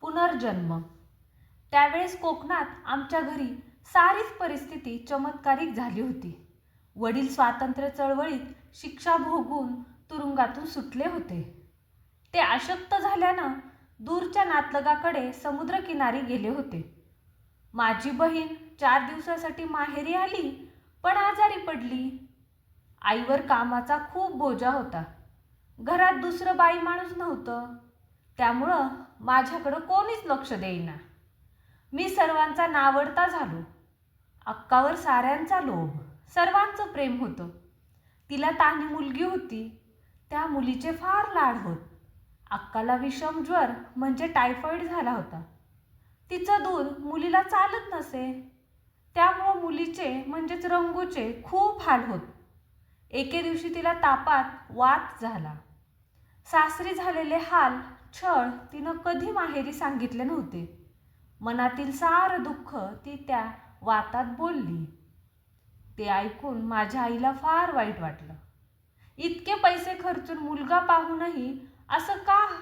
पुनर्जन्म. त्यावेळेस कोकणात आमच्या घरी सारीच परिस्थिती चमत्कारिक झाली होती. वडील स्वातंत्र्य चळवळीत शिक्षा भोगून तुरुंगातून सुटले होते. ते अशक्त झाल्यानं दूरच्या नातलगाकडे समुद्रकिनारी गेले होते. माझी बहीण चार दिवसासाठी माहेरी आली पण आजारी पडली. आईवर कामाचा खूप बोजा होता. घरात दुसरं बाई माणूस नव्हतं. त्यामुळं माझ्याकडं कोणीच लक्ष देईना. मी सर्वांचा नावडता झालो. अक्कावर साऱ्यांचा लोभ. सर्वांचं प्रेम होतं. तिला तानी मुलगी होती. त्या मुलीचे फार लाड होत. अक्काला विषम ज्वर म्हणजे टायफॉईड झाला होता. तिचं दूध मुलीला चालत नसे. त्यामुळं मुलीचे म्हणजेच रंगूचे खूप हाल होत. एके दिवशी तिला तापात वात झाला. सासरी झालेले हाल छळ तिनं कधी माहेरी सांगितले नव्हते. मनातील सारं दुःख ती त्या वातात बोलली. ते ऐकून माझ्या आईला फार वाईट वाटलं. इतके पैसे खर्चून मुलगा पाहूनही असं का?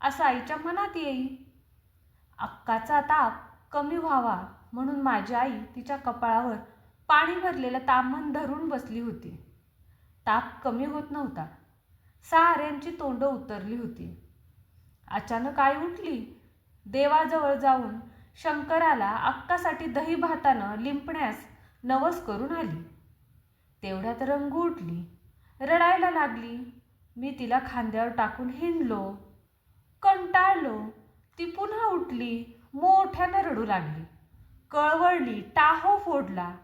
असं आईच्या मनात येई. अक्काचा ताप कमी व्हावा म्हणून माझी आई तिच्या कपाळावर पाणी भरलेलं तामण धरून बसली होती. ताप कमी होत नव्हता. साऱ्यांची तोंड उतरली होती. अचानक आई उठली. देवाजवळ जाऊन शंकराला अक्कासाठी दही भातानं लिंपण्यास नवस करून आली. तेवढ्यात रंगू उठली. रडायला लागली. मी तिला खांद्यावर टाकून हिंडलो. कंटाळलो. ती पुन्हा उठली. मोठ्यानं रडू लागली. कळवळली. टाहो फोडला.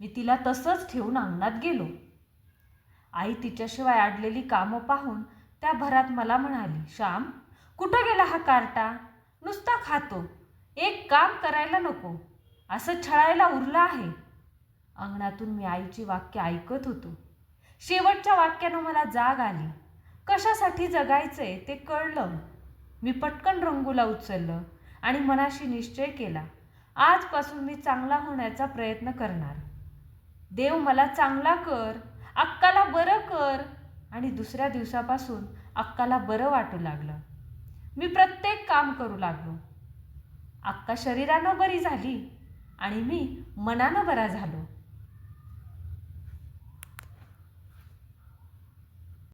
मी तिला तसंच ठेवून अंगणात गेलो. आई तिच्याशिवाय अडलेली कामं पाहून त्या भरात मला म्हणाली श्याम कुठं गेला हा कार्टा? नुसता खातो. एक काम करायला नको. असं छळायला उरलं आहे. अंगणातून मी आईची वाक्य ऐकत होतो. शेवटच्या वाक्यानं मला जाग आली. कशासाठी जगायचंय ते कळलं. मी पटकन रंगूला उचललं आणि मनाशी निश्चय केला. आजपासून मी चांगला होण्याचा प्रयत्न करणार. देव मला चांगला कर. अक्काला बरं कर. आणि दुसऱ्या दिवसापासून अक्काला बरं वाटू लागलं. मी प्रत्येक काम करू लागलो. अक्का शरीरानं बरी झाली आणि मी मनानं बरा झालो.